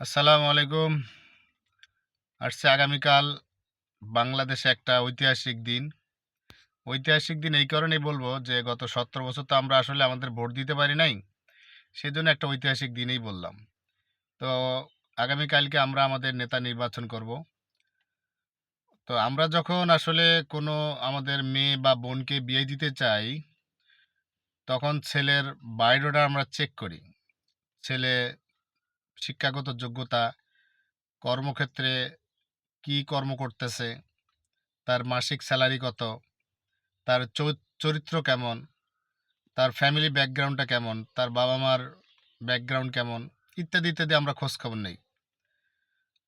আসসালামু আলাইকুম। আসছে আগামীকাল বাংলাদেশে একটা ঐতিহাসিক দিন। ঐতিহাসিক দিন এই কারণেই বলব যে, গত সত্তর বছর তো আমরা আসলে আমাদের ভোট দিতে পারি নাই, সেজন্য একটা ঐতিহাসিক দিনেই বললাম। তো আগামীকালকে আমরা আমাদের নেতা নির্বাচন করব। তো আমরা যখন আসলে কোনো আমাদের মেয়ে বা বোনকে বিয়ে দিতে চাই, তখন ছেলের বায়োডাটা আমরা চেক করি। ছেলে শিক্ষাগত যোগ্যতা, কর্মক্ষেত্রে কি কর্ম করতেছে, তার মাসিক স্যালারি কত, তার চরিত্র কেমন, তার ফ্যামিলি ব্যাকগ্রাউন্ডটা কেমন, তার বাবা মার ব্যাকগ্রাউন্ড কেমন, ইত্যাদি ইত্যাদি আমরা খোঁজখবর নেই।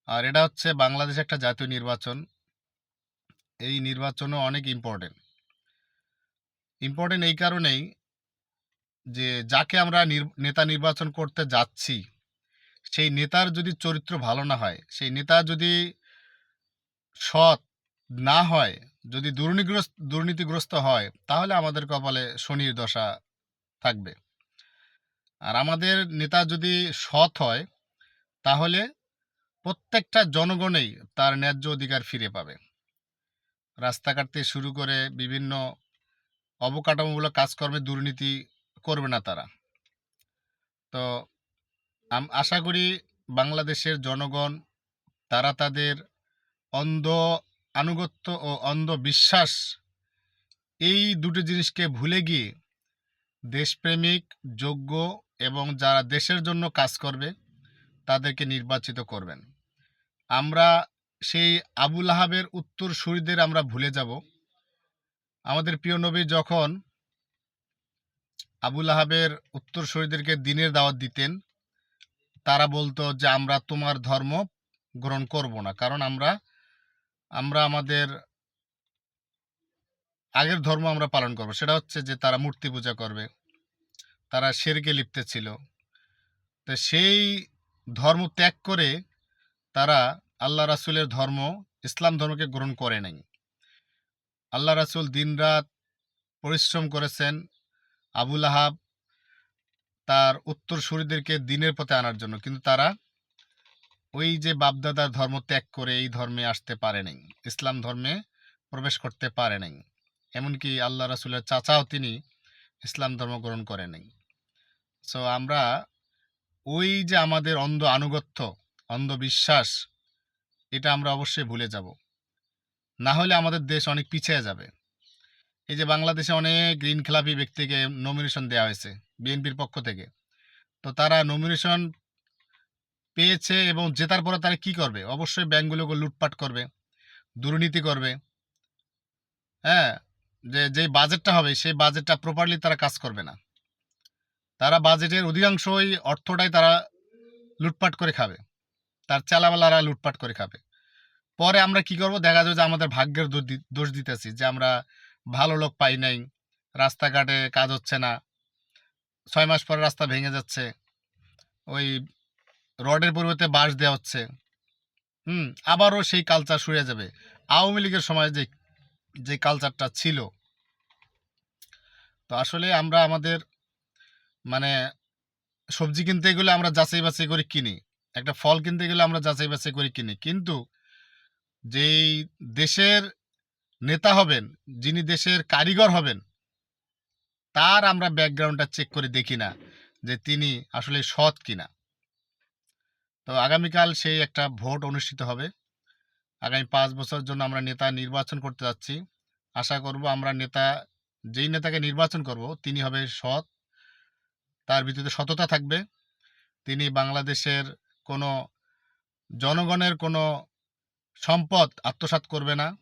আর এটা হচ্ছে বাংলাদেশ একটা জাতীয় নির্বাচন। এই নির্বাচনও অনেক ইম্পর্টেন্ট ইম্পর্টেন্ট এই কারণেই যে, যাকে আমরা নেতা নির্বাচন করতে যাচ্ছি সেই নেতার যদি চরিত্র ভালো না হয়, সেই নেতা যদি সৎ না হয়, যদি দুর্নীতিগ্রস্ত দুর্নীতিগ্রস্ত হয়, তাহলে আমাদের কপালে শনির দশা থাকবে। আর আমাদের নেতা যদি সৎ হয়, তাহলে প্রত্যেকটা জনগণেই তার ন্যায্য অধিকার ফিরে পাবে। রাস্তাঘাট থেকে শুরু করে বিভিন্ন অবকাঠামোমূলক কাজকর্মে দুর্নীতি করবে না তারা। তো আশা করি বাংলাদেশের জনগণ, তারা তাদের অন্ধ আনুগত্য ও অন্ধ বিশ্বাস এই দুটো জিনিসকে ভুলে গিয়ে দেশপ্রেমিক, যোগ্য এবং যারা দেশের জন্য কাজ করবে, তাদেরকে নির্বাচিত করবেন। আমরা সেই আবুল আহাবের উত্তর সুরীদের আমরা ভুলে যাব। আমাদের প্রিয় নবী যখন আবুল আহাবের উত্তর সুরীদেরকে দিনের দাওয়াত দিতেন তারা বলতো যে, আমরা তোমার ধর্ম গ্রহণ করব না। কারণ আমরা আমরা আমাদের আগের ধর্ম আমরা পালন করব। সেটা হচ্ছে যে, তারা মূর্তি পূজা করবে, তারা শেরকে লিপ্ত ছিল। তো সেই ধর্ম ত্যাগ করে তারা আল্লাহ রাসুলের ধর্ম, ইসলাম ধর্মকে গ্রহণ করে নাই। আল্লাহ রাসূল দিনরাত পরিশ্রম করেছেন। আবুল আহাব তার উত্তরসূরিদেরকে দিনের পথে আনার জন্য। কিন্তু তারা ওই যে বাপদাদার ধর্ম ত্যাগ করে এই ধর্মে আসতে পারে নাই। ইসলাম ধর্মে প্রবেশ করতে পারে নাই। এমনকি আল্লাহ রাসুলের চাচাও তিনি ইসলাম ধর্ম গ্রহণ করে নাই। সো আমরা ওই যে আমাদের অন্ধ আনুগত্য, অন্ধ বিশ্বাস, এটা আমরা অবশ্যই ভুলে যাব। না হলে আমাদের দেশ অনেক পিছিয়ে যাবে। এই যে বাংলাদেশে অনেক ঋণ খেলাপি ব্যক্তিকে নমিনেশন দেওয়া হয়েছে। বিএনপির পক্ষ থেকে। তো তারা নমিনেশন পেয়েছে এবং জেতার পরে তারা কি করবে? অবশ্যই ব্যাংকগুলোকে লুটপাট করবে, দুর্নীতি করবে। হ্যাঁ যে, যেই বাজেটটা হবে, সেই বাজেটটা প্রপারলি তারা কাজ করবে না। তারা বাজেটের অধিকাংশই অর্থটাই তারা লুটপাট করে খাবে। তার চালাওয়ালারা লুটপাট করে খাবে। পরে আমরা কি করব? দেখা যাবে যে আমাদের ভাগ্যের দোষ দিতেছি যে আমরা ভালো লোক পাই নাই, রাস্তাঘাটে কাজ হচ্ছে না। ছয় মাস পরে রাস্তা ভেঙে যাচ্ছে। ওই রডের পরিবর্তে বাঁশ দেওয়া হচ্ছে। হুম, আবারও সেই কালচার শুয়ে যাবে। আওয়ামী লীগের সময় যে যে কালচারটা ছিল। তো আসলে আমরা আমাদের মানে সবজি কিনতে গেলে আমরা যাচাই বাছাই করে কিনি। একটা ফল কিনতে গেলে আমরা যাচাই বাছাই করে কিনি। কিন্তু যেই দেশের নেতা হবেন, যিনি দেশের কারিগর হবেন তার আমরা ব্যাকগ্রাউন্ডটা চেক করে দেখি না যে তিনি আসলে সৎ কিনা। তো আগামীকাল সেই একটা ভোট অনুষ্ঠিত হবে। আগামী পাঁচ বছরের জন্য আমরা নেতা নির্বাচন করতে যাচ্ছি। আশা করব আমরা নেতা, যেই নেতাকে নির্বাচন করব, তিনি হবে সৎ। তার ভিতরে সততা থাকবে। তিনি বাংলাদেশের কোনো জনগণের কোনো সম্পদ আত্মসাৎ করবে না।